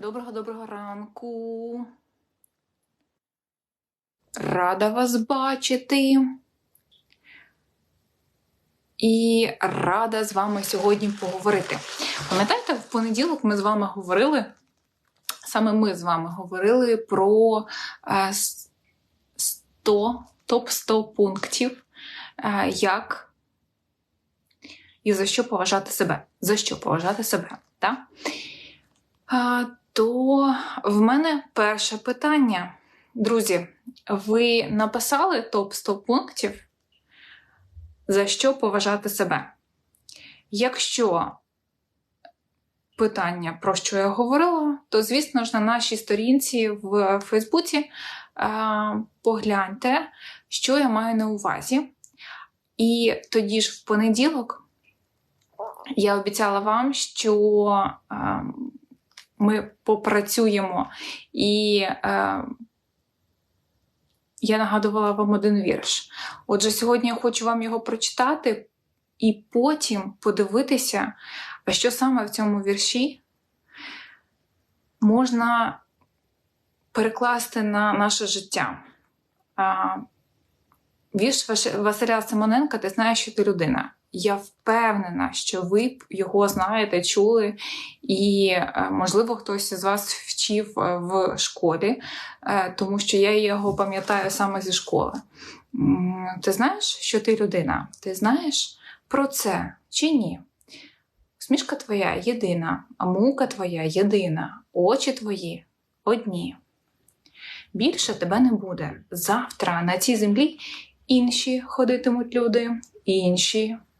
Доброго доброго ранку. Рада вас бачити. І рада з вами сьогодні поговорити. Пам'ятаєте, в понеділок ми з вами говорили, саме ми з вами говорили про 100, топ-100 пунктів, е, як і за що поважати себе. За що поважати себе, так? То в мене перше питання. Друзі, ви написали топ 100 пунктів, за що поважати себе? Якщо питання, про що я говорила, то, звісно ж, на нашій сторінці в Фейсбуці погляньте, що я маю на увазі. І тоді ж в понеділок я обіцяла вам, що ми попрацюємо. І е, я нагадувала вам один вірш. Отже, сьогодні я хочу вам його прочитати і потім подивитися, що саме в цьому вірші можна перекласти на наше життя. Вірш Василя Симоненка, ти знаєш, що ти людина. Я впевнена, що ви його знаєте, чули, і, е, можливо, хтось з вас вчив е, в школі, е, тому що я його пам'ятаю саме зі школи. Ти знаєш, що ти людина? Ти знаєш про це чи ні? Смішка твоя єдина, а мука твоя єдина, очі твої одні. Більше тебе не буде. Завтра на цій землі інші ходитимуть люди, інші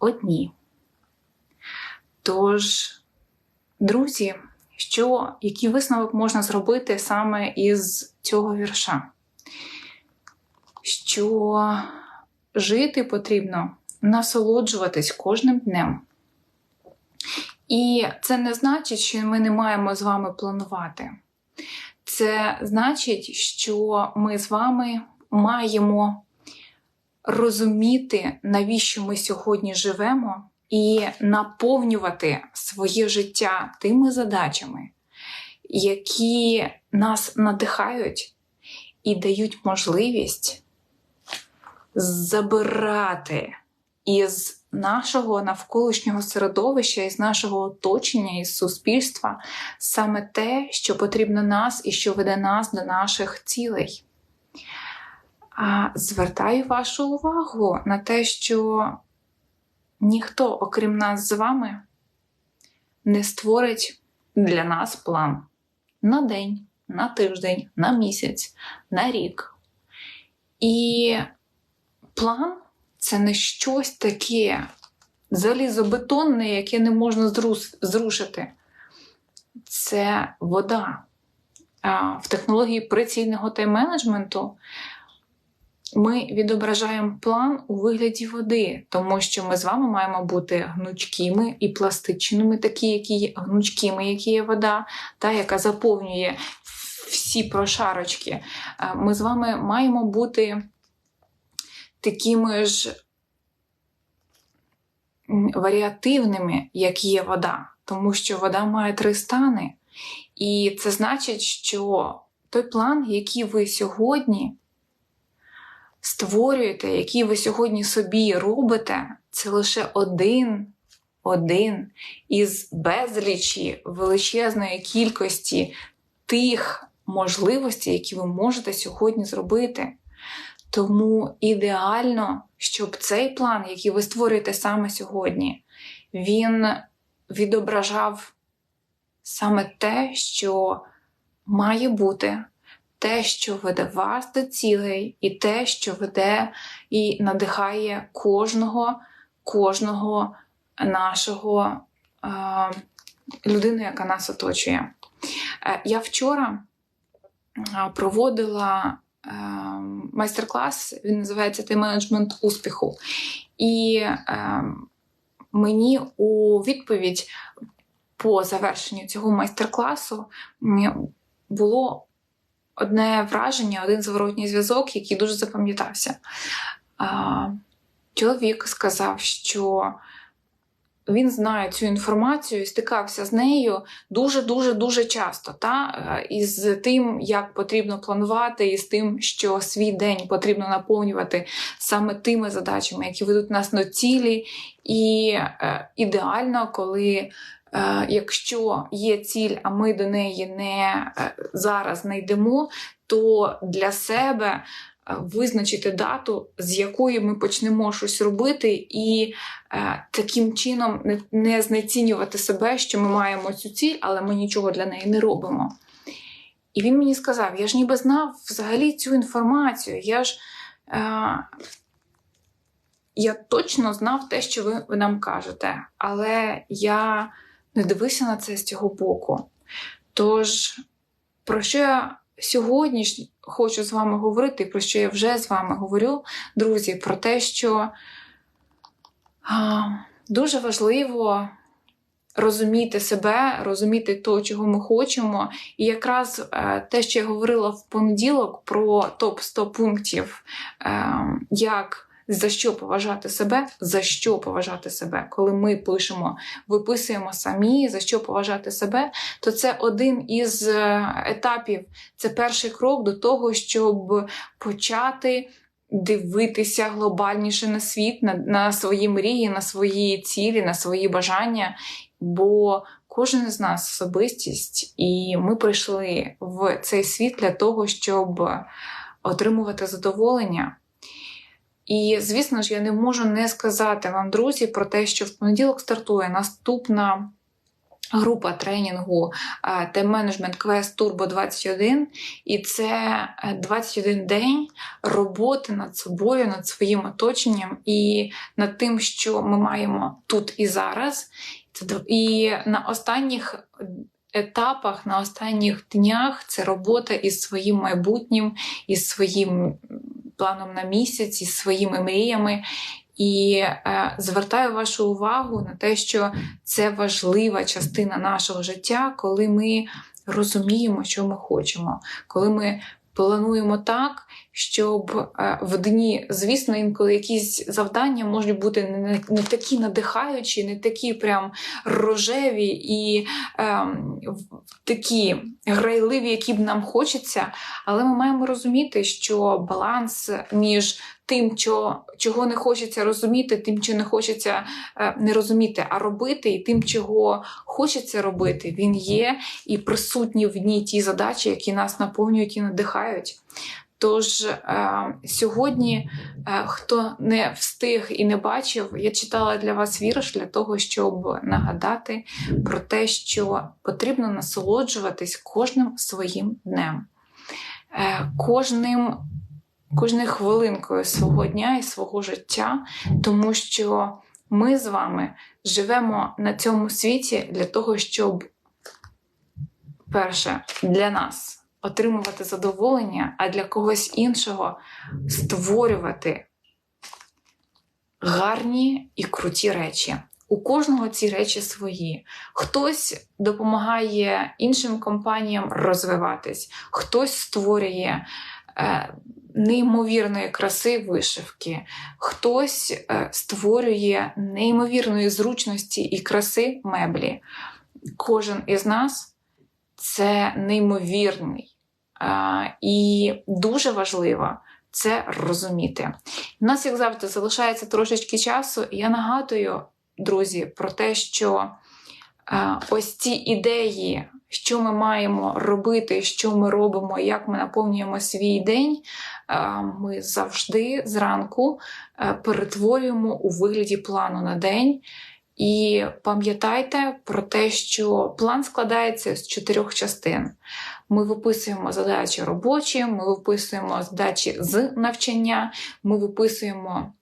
одні. Тож, друзі, що, який висновок можна зробити саме із цього вірша? Що жити потрібно насолоджуватись кожним днем. І це не значить, що ми не маємо з вами планувати. Це значить, що ми з вами маємо розуміти, навіщо ми сьогодні живемо, і наповнювати своє життя тими задачами, які нас надихають і дають можливість забирати із нашого навколишнього середовища, із нашого оточення, із суспільства саме те, що потрібно нас і що веде нас до наших цілей. А звертаю вашу увагу на те, що ніхто, окрім нас з вами, не створить для нас план на день, на тиждень, на місяць, на рік. І план це не щось таке залізобетонне, яке не можна зрушити. Це вода. В технології прицільного тайм-менеджменту ми відображаємо план у вигляді води, тому що ми з вами маємо бути гнучкими і пластичними, такі, які є гнучкими, які є вода, та яка заповнює всі прошарочки. Е, ми з вами маємо бути такими ж варіативними, як є вода, тому що вода має три стани. І це значить, що той план, який ви сьогодні створюєте, які ви сьогодні собі робите, це лише один один із безлічі величезної кількості тих можливостей, які ви можете сьогодні зробити. Тому ідеально, щоб цей план, який ви створюєте саме сьогодні, він відображав саме те, що має бути те, що веде вас до цілей, і те, що веде і надихає кожного, кожного нашого е, людини, яка нас оточує. Я вчора проводила майстер-клас, він називається Ти менеджмент успіху. І мені у відповідь по завершенню цього майстер-класу було одне враження, один зворотній зв'язок, який дуже запам'ятався. Чоловік сказав, що він знає цю інформацію і стикався з нею дуже-дуже дуже часто. Та? Із тим, як потрібно планувати, і з тим, що свій день потрібно наповнювати саме тими задачами, які ведуть нас до цілі. І е, ідеально, коли Е, якщо є ціль, а ми до неї не е, зараз не йдемо, то для себе е, визначити дату, з якої ми почнемо щось робити, і таким чином не, не знецінювати себе, що ми маємо цю ціль, але ми нічого для неї не робимо. І він мені сказав: я ж ніби знав взагалі цю інформацію. Я ж я точно знав те, що ви, ви нам кажете, але я не дивися на це з цього боку. Тож, про що я сьогодні хочу з вами говорити, про що я вже з вами говорю, друзі, про те, що а, дуже важливо. Розуміти себе, розуміти то, чого ми хочемо. І якраз е, те, що я говорила в понеділок про топ 100 пунктів, е, як за що поважати себе, за що поважати себе. Коли ми пишемо, виписуємо самі, за що поважати себе, то це один із е, етапів, це перший крок до того, щоб почати. Дивитися глобальніше на світ, на на свої мрії, на свої цілі, на свої бажання. Бо кожен з нас особистість, і ми прийшли в цей світ для того, щоб отримувати задоволення, і, звісно ж, я не можу не сказати вам, друзі, про те, що в понеділок стартує наступна. Група тренінгу Time Management Quest Turbo 21, і це 21 е, день роботи над собою, над своїм оточенням і над тим, що ми маємо тут і зараз. І на останніх етапах, на останніх днях це робота із своїм майбутнім, із своїм планом на місяць із своїми мріями. І е, звертаю вашу увагу на те, що це важлива частина нашого життя, коли ми розуміємо, що ми хочемо, коли ми плануємо так, щоб е, в дні, звісно, інколи якісь завдання можуть бути не, такі надихаючі, не такі прям рожеві і е, такі грайливі, які б нам хочеться. Але ми маємо розуміти, що баланс між тим, чого не хочеться розуміти, тим, що не хочеться е, не розуміти, а робити, і тим, чого хочеться робити, він є і присутні в ній ті задачі, які нас наповнюють і надихають. Тож е, сьогодні, е, хто не встиг і не бачив, я читала для вас вірш для того, щоб нагадати про те, що потрібно насолоджуватись кожним своїм днем, е, кожним, кожною хвилинкою свого дня і свого життя, тому що ми з вами живемо на цьому світі для того, щоб перше для нас отримувати задоволення, а для когось іншого створювати гарні і круті речі. У кожного ці речі свої. Хтось допомагає іншим компаніям розвиватись, хтось створює е, неймовірної краси вишивки, хтось е, створює неймовірної зручності і краси меблі. Кожен із нас це неймовірний і дуже важливо це розуміти. У нас, як завжди, залишається трошечки часу, я нагадую, друзі, про те, що ось ці ідеї, що ми маємо робити, що ми робимо, як ми наповнюємо свій день, ми завжди зранку перетворюємо у вигляді плану на день. І пам'ятайте про те, що план складається з чотирьох частин. Ми виписуємо задачі робочі, ми виписуємо задачі з навчання, ми виписуємо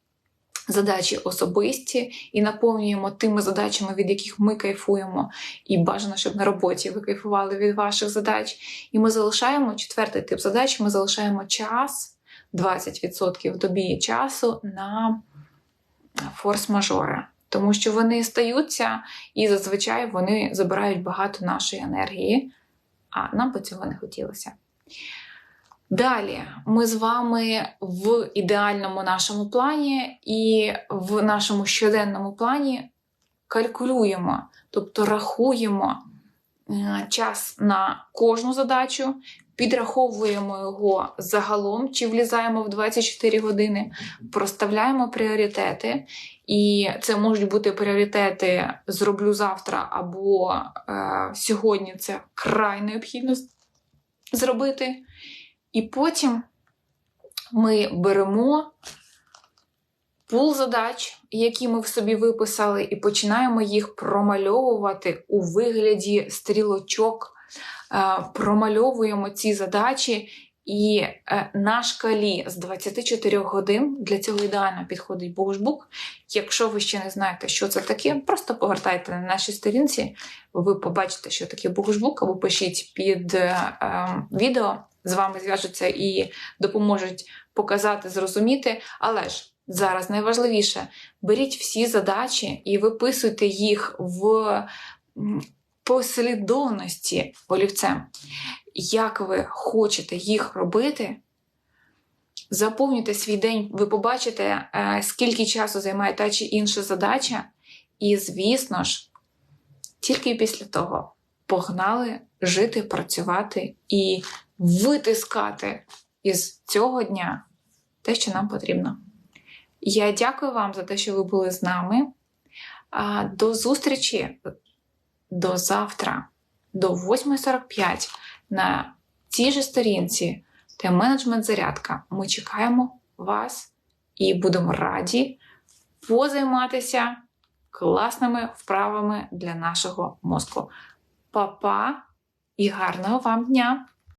задачі особисті і наповнюємо тими задачами, від яких ми кайфуємо, і бажано, щоб на роботі ви кайфували від ваших задач. І ми залишаємо четвертий тип задач: ми залишаємо час, 20% в добі часу на форс-мажори. Тому що вони стаються і зазвичай вони забирають багато нашої енергії, а нам би цього не хотілося. Далі ми з вами в ідеальному нашому плані і в нашому щоденному плані калькулюємо, тобто рахуємо е, час на кожну задачу, підраховуємо його загалом, чи влізаємо в 24 години, проставляємо пріоритети. І це можуть бути пріоритети зроблю завтра, або е, сьогодні це край необхідно зробити. І потім ми беремо пул задач, які ми в собі виписали, і починаємо їх промальовувати у вигляді стрілочок, е, промальовуємо ці задачі. І е, на шкалі з 24 годин для цього ідеально підходить Богушбук. Якщо ви ще не знаєте, що це таке, просто повертайте на нашій сторінці, ви побачите, що таке Богушбук, або пишіть під е, е, відео з вами зв'яжуться і допоможуть показати, зрозуміти. Але ж зараз найважливіше беріть всі задачі і виписуйте їх в послідовності олівцем. Як ви хочете їх робити, заповнюйте свій день, ви побачите, е, скільки часу займає та чи інша задача, і, звісно ж, тільки після того погнали жити, працювати і витискати із цього дня те, що нам потрібно. Я дякую вам за те, що ви були з нами. До зустрічі до завтра, до 8.45 на цій же сторінці та менеджмент зарядка. Ми чекаємо вас і будемо раді позайматися класними вправами для нашого мозку. Па-па і гарного вам дня!